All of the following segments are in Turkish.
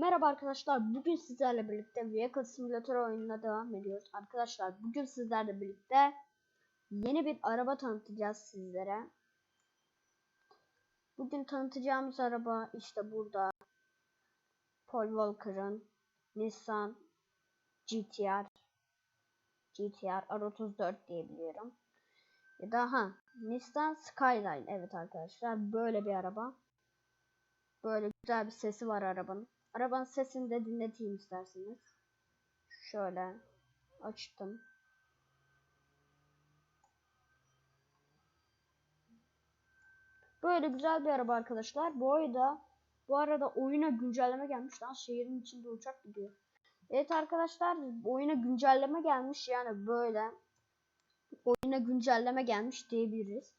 Merhaba arkadaşlar. Bugün sizlerle birlikte Vehicle Simulator oyununa devam ediyoruz. Arkadaşlar bugün sizlerle birlikte yeni bir araba tanıtacağız sizlere. Bugün tanıtacağımız araba işte burada. Paul Walker'ın Nissan GTR GTR R34 diyebiliyorum. Ya da ha Nissan Skyline evet arkadaşlar böyle bir araba. Böyle güzel bir sesi var arabanın. Arabanın sesini de dinleteyim isterseniz. Şöyle açtım. Böyle güzel bir araba arkadaşlar. Bu arada bu arada oyuna güncelleme gelmiş lan şehrin içinde uçak gidiyor. Evet arkadaşlar oyuna güncelleme gelmiş yani böyle oyuna güncelleme gelmiş diyebiliriz.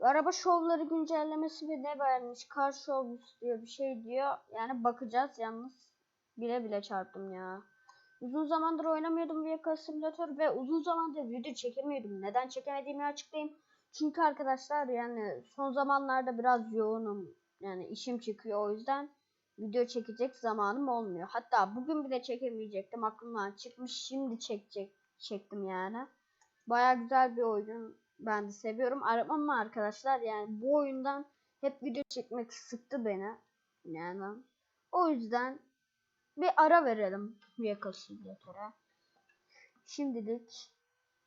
Araba şovları güncellemesi ve ne vermiş? Car Shows diyor bir şey diyor. Yani bakacağız yalnız bile bile çarptım ya. Uzun zamandır oynamıyordum Vehicle Simulator ve uzun zamandır video çekemiyordum. Neden çekemediğimi açıklayayım. Çünkü arkadaşlar yani son zamanlarda biraz yoğunum. Yani işim çıkıyor o yüzden video çekecek zamanım olmuyor. Hatta bugün bile çekemeyecektim. Aklımdan çıkmış şimdi çekecek çektim yani. Baya güzel bir oyun ben de seviyorum. Ama arkadaşlar yani bu oyundan hep video çekmek sıktı beni. Yani o yüzden bir ara verelim Vehicle Simulator'a. Şimdilik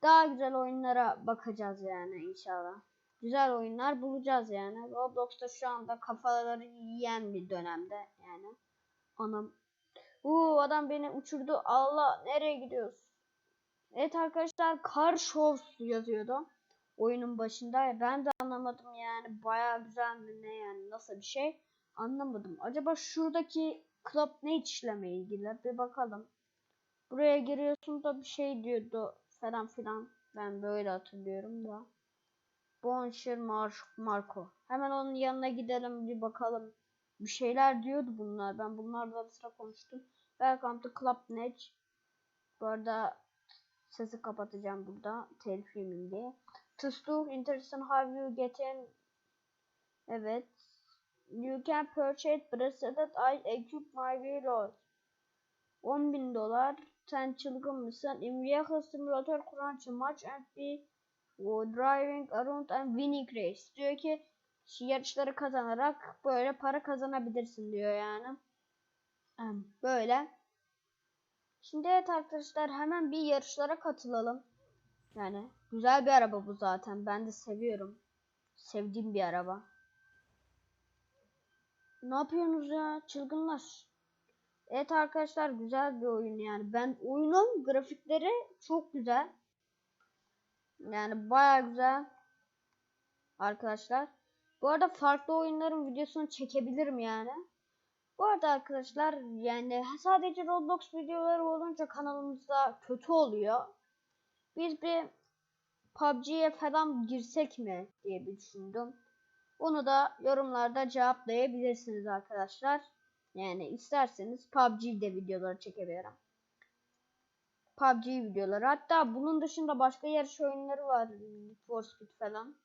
daha güzel oyunlara bakacağız yani inşallah. Güzel oyunlar bulacağız yani. Roblox'ta şu anda kafaları yiyen bir dönemde yani. Anam. Uuu adam beni uçurdu. Allah nereye gidiyoruz? Evet arkadaşlar Car Shows yazıyordu oyunun başında. Ben de anlamadım yani baya güzel mi ne yani nasıl bir şey anlamadım. Acaba şuradaki Club ne işleme ilgili bir bakalım. Buraya giriyorsun da bir şey diyordu falan filan. Ben böyle hatırlıyorum da. Bonjour Mar Marco. Hemen onun yanına gidelim bir bakalım. Bir şeyler diyordu bunlar. Ben bunlarla da sıra konuştum. Welcome to Club Net. Bu arada sesi kapatacağım burada. Telif yemeyeyim diye. Tustuk interesting how you get in. Evet. You can purchase bracelet I equip my wheel 10 bin dolar. Sen çılgın mısın? Vehicle simulator crunch much and be driving around and winning race. Diyor ki yarışları kazanarak böyle para kazanabilirsin diyor yani. Böyle. Şimdi evet arkadaşlar hemen bir yarışlara katılalım. Yani güzel bir araba bu zaten. Ben de seviyorum. Sevdiğim bir araba. Ne yapıyorsunuz ya çılgınlar? Evet arkadaşlar güzel bir oyun yani. Ben oyunun grafikleri çok güzel. Yani baya güzel. Arkadaşlar. Bu arada farklı oyunların videosunu çekebilirim yani. Bu arada arkadaşlar yani sadece Roblox videoları olunca kanalımızda kötü oluyor. Biz bir PUBG'ye falan girsek mi diye bir düşündüm. Onu da yorumlarda cevaplayabilirsiniz arkadaşlar. Yani isterseniz PUBG'de videoları çekebilirim. PUBG videoları. Hatta bunun dışında başka yarış oyunları var. For Speed falan.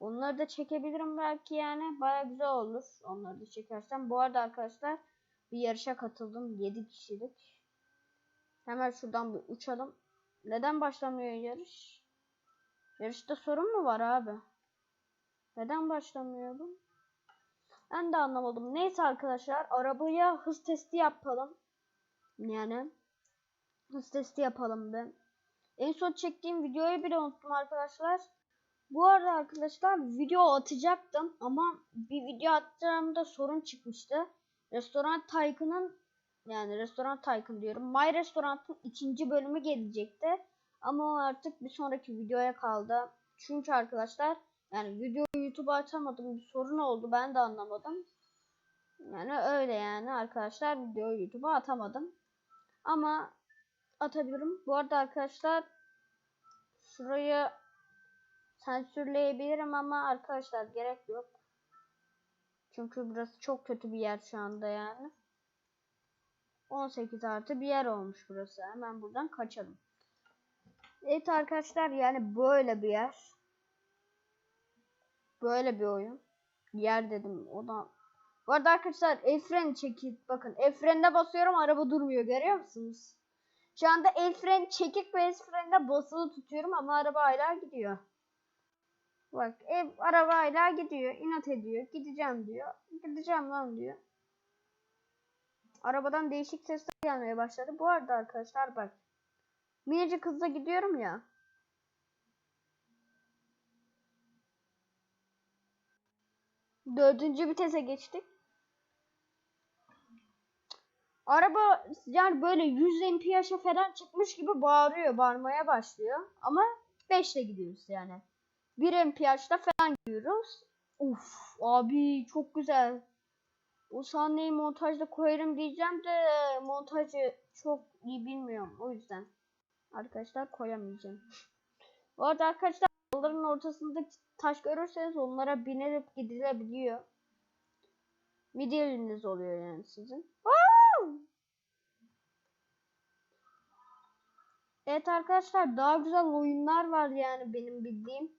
Onları da çekebilirim belki yani. Baya güzel olur. Onları da çekersem. Bu arada arkadaşlar bir yarışa katıldım. 7 kişilik. Hemen şuradan bir uçalım. Neden başlamıyor yarış? Yarışta sorun mu var abi? Neden başlamıyor bu? Ben de anlamadım. Neyse arkadaşlar arabaya hız testi yapalım. Yani hız testi yapalım ben. En son çektiğim videoyu bile unuttum arkadaşlar. Bu arada arkadaşlar video atacaktım ama bir video attığımda sorun çıkmıştı. Restoran Tycoon'un yani Restoran Tycoon diyorum. My Restaurant'ın ikinci bölümü gelecekti. Ama o artık bir sonraki videoya kaldı. Çünkü arkadaşlar yani videoyu YouTube'a açamadım. Bir sorun oldu. Ben de anlamadım. Yani öyle yani arkadaşlar videoyu YouTube'a atamadım. Ama atabilirim. Bu arada arkadaşlar şurayı sansürleyebilirim ama arkadaşlar gerek yok. Çünkü burası çok kötü bir yer şu anda yani. 18 artı bir yer olmuş burası. Hemen buradan kaçalım. Evet arkadaşlar yani böyle bir yer. Böyle bir oyun. Yer dedim. O da Bu arada arkadaşlar el freni çekip bakın el frenine basıyorum araba durmuyor görüyor musunuz? Şu anda el freni çekik ve el frenine basılı tutuyorum ama araba hala gidiyor. Bak ev araba hala gidiyor. inat ediyor. Gideceğim diyor. Gideceğim lan diyor. Arabadan değişik sesler gelmeye başladı. Bu arada arkadaşlar bak. Minicik hızla gidiyorum ya. Dördüncü vitese geçtik. Araba yani böyle 100 mph'e falan çıkmış gibi bağırıyor, bağırmaya başlıyor. Ama 5 ile gidiyoruz yani. 1 mph'da falan gidiyoruz. Uf abi çok güzel. O sahneyi montajda koyarım diyeceğim de montajı çok iyi bilmiyorum o yüzden. Arkadaşlar koyamayacağım. Bu arada arkadaşlar yolların ortasında taş görürseniz onlara binilip gidilebiliyor. Midyeliniz oluyor yani sizin. Evet arkadaşlar daha güzel oyunlar var yani benim bildiğim.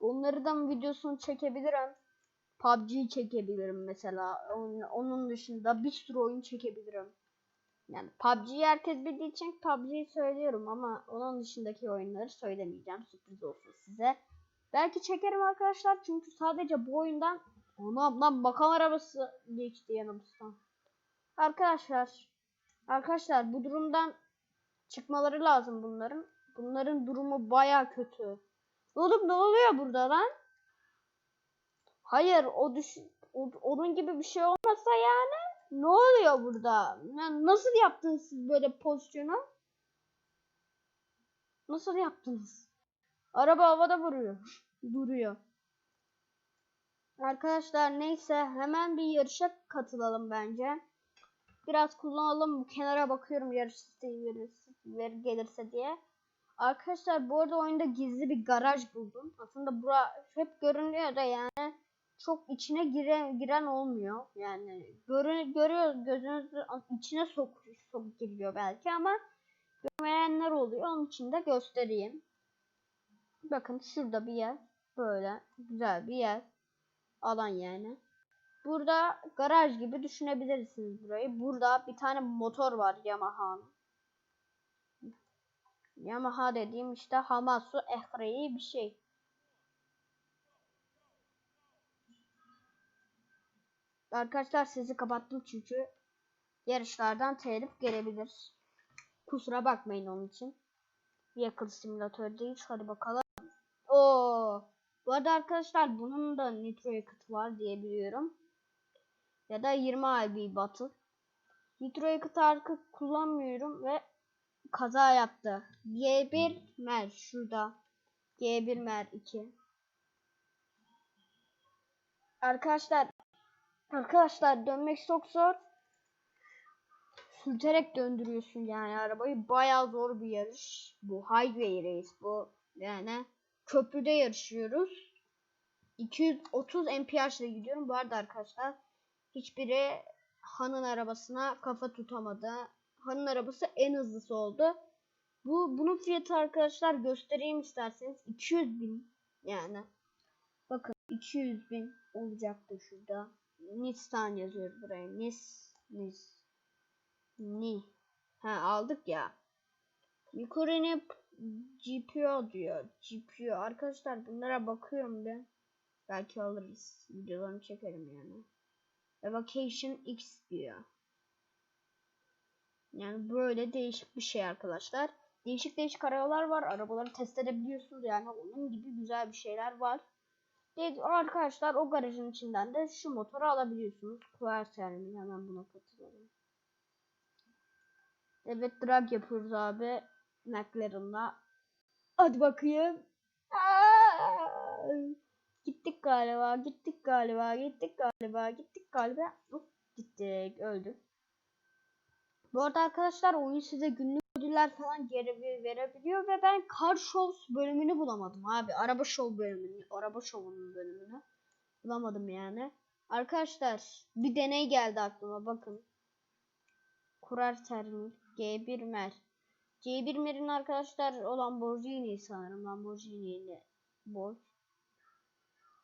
Onları da videosunu çekebilirim. PUBG'yi çekebilirim mesela. Onun, onun dışında bir sürü oyun çekebilirim. Yani PUBG'yi herkes bildiği için PUBG'yi söylüyorum ama onun dışındaki oyunları söylemeyeceğim. Sürpriz olsun size. Belki çekerim arkadaşlar çünkü sadece bu oyundan Anam lan makam arabası geçti yanımızdan. Arkadaşlar Arkadaşlar bu durumdan çıkmaları lazım bunların. Bunların durumu baya kötü. Oğlum ne oluyor burada lan? Hayır o düş o- onun gibi bir şey olmasa yani ne oluyor burada? Na- Nasıl yaptınız siz böyle pozisyonu? Nasıl yaptınız? Araba havada vuruyor. Duruyor. Arkadaşlar neyse hemen bir yarışa katılalım bence. Biraz kullanalım. Kenara bakıyorum yarış isteği ver, gelirse diye. Arkadaşlar bu arada oyunda gizli bir garaj buldum. Aslında bura hep görünüyor da yani çok içine giren giren olmuyor. Yani görün görüyor gözünüzü içine sok, sok giriyor belki ama görmeyenler oluyor. Onun için de göstereyim. Bakın şurada bir yer. Böyle güzel bir yer. Alan yani. Burada garaj gibi düşünebilirsiniz burayı. Burada bir tane motor var Yamaha'nın. Yamaha dediğim işte Hamasu Ehre'yi bir şey. Arkadaşlar sesi kapattım çünkü yarışlardan telif gelebilir. Kusura bakmayın onun için. Vehicle simülatör değil. Hadi bakalım. Oo. Bu arada arkadaşlar bunun da nitro yakıtı var diye biliyorum. Ya da 20 IB batı. Nitro yakıtı arka kullanmıyorum ve kaza yaptı. G1 mer şurada. G1 mer 2. Arkadaşlar arkadaşlar dönmek çok zor. Sürterek döndürüyorsun yani arabayı. Bayağı zor bir yarış. Bu highway race bu. Yani köprüde yarışıyoruz. 230 mph ile gidiyorum. Bu arada arkadaşlar hiçbiri Han'ın arabasına kafa tutamadı. Han'ın arabası en hızlısı oldu. Bu bunun fiyatı arkadaşlar göstereyim isterseniz 200 bin yani. Bakın 200 bin olacaktı şurada. Nissan yazıyor buraya. Nis Nis Ni. Ha aldık ya. Yukarı GPO diyor. GPO. Arkadaşlar bunlara bakıyorum ben. Belki alırız. Videolarını çekerim yani. Evocation X diyor. Yani böyle değişik bir şey arkadaşlar. Değişik değişik arabalar var. Arabaları test edebiliyorsunuz. Yani onun gibi güzel bir şeyler var. Dedi, arkadaşlar o garajın içinden de şu motoru alabiliyorsunuz. Kuvertermi hemen buna katılalım. Evet drag yapıyoruz abi. McLaren'la. Hadi bakayım. Aa! Gittik galiba, gittik galiba, gittik galiba, gittik galiba. Hop, gittik, öldük. Bu arada arkadaşlar oyun size günlük ödüller falan geri verebiliyor ve ben Car Shows bölümünü bulamadım abi. Araba show bölümünü, araba şovunun bölümünü bulamadım yani. Arkadaşlar bir deney geldi aklıma bakın. Kurar termik G1 Mer. G1 Mer'in arkadaşlar o Lamborghini sanırım. Lamborghini ile boy.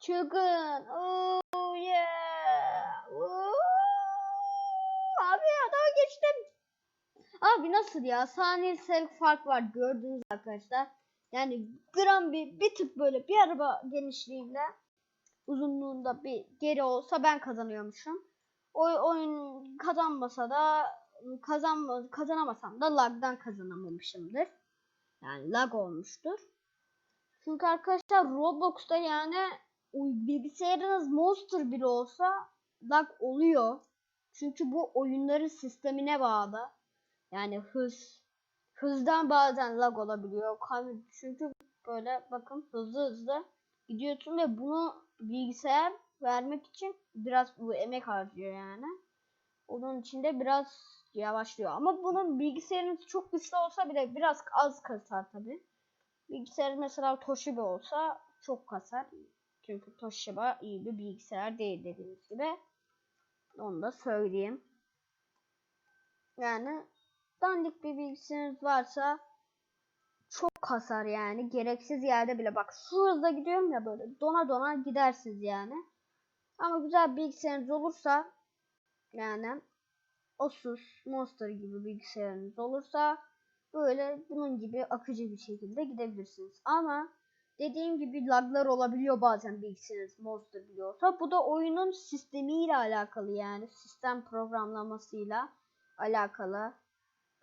Çılgın. Oh yeah. Oh. abi adama geçtim. Abi nasıl ya? Saniyesel fark var gördüğünüz arkadaşlar. Yani gram bir, bir tık böyle bir araba genişliğinde uzunluğunda bir geri olsa ben kazanıyormuşum. O oyun kazanmasa da kazanma, kazanamasam da lagdan kazanamamışımdır. Yani lag olmuştur. Çünkü arkadaşlar Roblox'ta yani bilgisayarınız monster bile olsa lag oluyor. Çünkü bu oyunların sistemine bağlı. Yani hız hızdan bazen lag olabiliyor. Çünkü böyle bakın hızlı hızlı gidiyorsun ve bunu bilgisayar vermek için biraz bu emek harcıyor yani. Onun içinde biraz yavaşlıyor. Ama bunun bilgisayarınız çok güçlü olsa bile biraz az kasar tabi. Bilgisayar mesela Toshiba olsa çok kasar. Çünkü Toshiba iyi bir bilgisayar değil dediğimiz gibi. Onu da söyleyeyim. Yani dandik bir bilgisayarınız varsa çok kasar yani. Gereksiz yerde bile bak şu hızda gidiyorum ya böyle dona dona gidersiniz yani. Ama güzel bilgisayarınız olursa yani Asus, Monster gibi bilgisayarınız olursa böyle bunun gibi akıcı bir şekilde gidebilirsiniz. Ama dediğim gibi laglar olabiliyor bazen bilgisayarınız Monster biliyorsa. Bu da oyunun sistemiyle alakalı yani sistem programlamasıyla alakalı.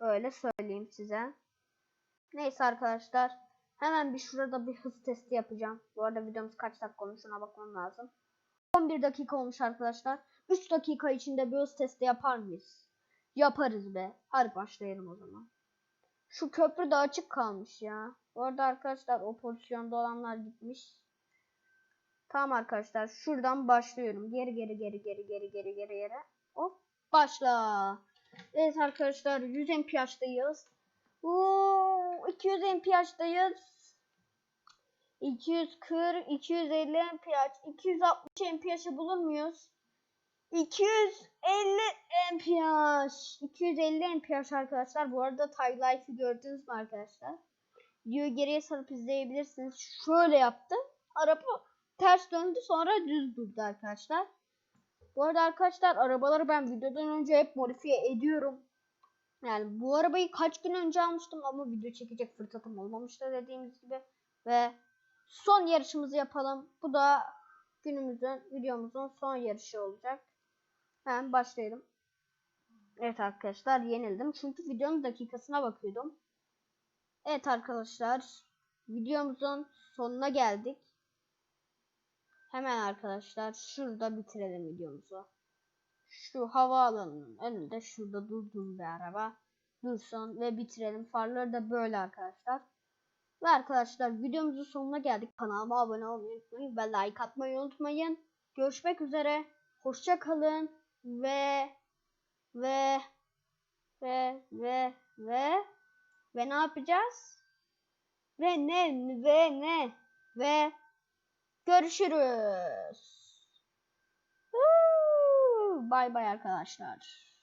Öyle söyleyeyim size. Neyse arkadaşlar. Hemen bir şurada bir hız testi yapacağım. Bu arada videomuz kaç dakika olmuş ona bakmam lazım. 11 dakika olmuş arkadaşlar. 3 dakika içinde bir hız testi yapar mıyız? Yaparız be. Hadi başlayalım o zaman. Şu köprü de açık kalmış ya. Bu arada arkadaşlar o pozisyonda olanlar gitmiş. Tamam arkadaşlar şuradan başlıyorum. Geri geri geri geri geri geri geri geri. Hop başla. Evet arkadaşlar 100 mph'dayız. Oo, 200 mph'dayız. 240, 250 mph, 260 mph'ı bulur muyuz? 250 mph. 250 mph arkadaşlar. Bu arada Tag gördünüz mü arkadaşlar? Videoyu geriye sarıp izleyebilirsiniz. Şöyle yaptı. Araba ters döndü sonra düz durdu arkadaşlar. Bu arada arkadaşlar arabaları ben videodan önce hep modifiye ediyorum. Yani bu arabayı kaç gün önce almıştım ama video çekecek fırsatım olmamıştı dediğimiz gibi. Ve son yarışımızı yapalım. Bu da günümüzün videomuzun son yarışı olacak. Hemen başlayalım. Evet arkadaşlar yenildim. Çünkü videonun dakikasına bakıyordum. Evet arkadaşlar. Videomuzun sonuna geldik. Hemen arkadaşlar şurada bitirelim videomuzu. Şu havaalanının önünde şurada durduğum bir araba dursun ve bitirelim. Farları da böyle arkadaşlar. Ve arkadaşlar videomuzun sonuna geldik. Kanalıma abone olmayı unutmayın ve like atmayı unutmayın. Görüşmek üzere. Hoşça kalın ve ve ve ve ve ve ne yapacağız? Ve ne ve ne ve görüşürüz. Bay bay arkadaşlar.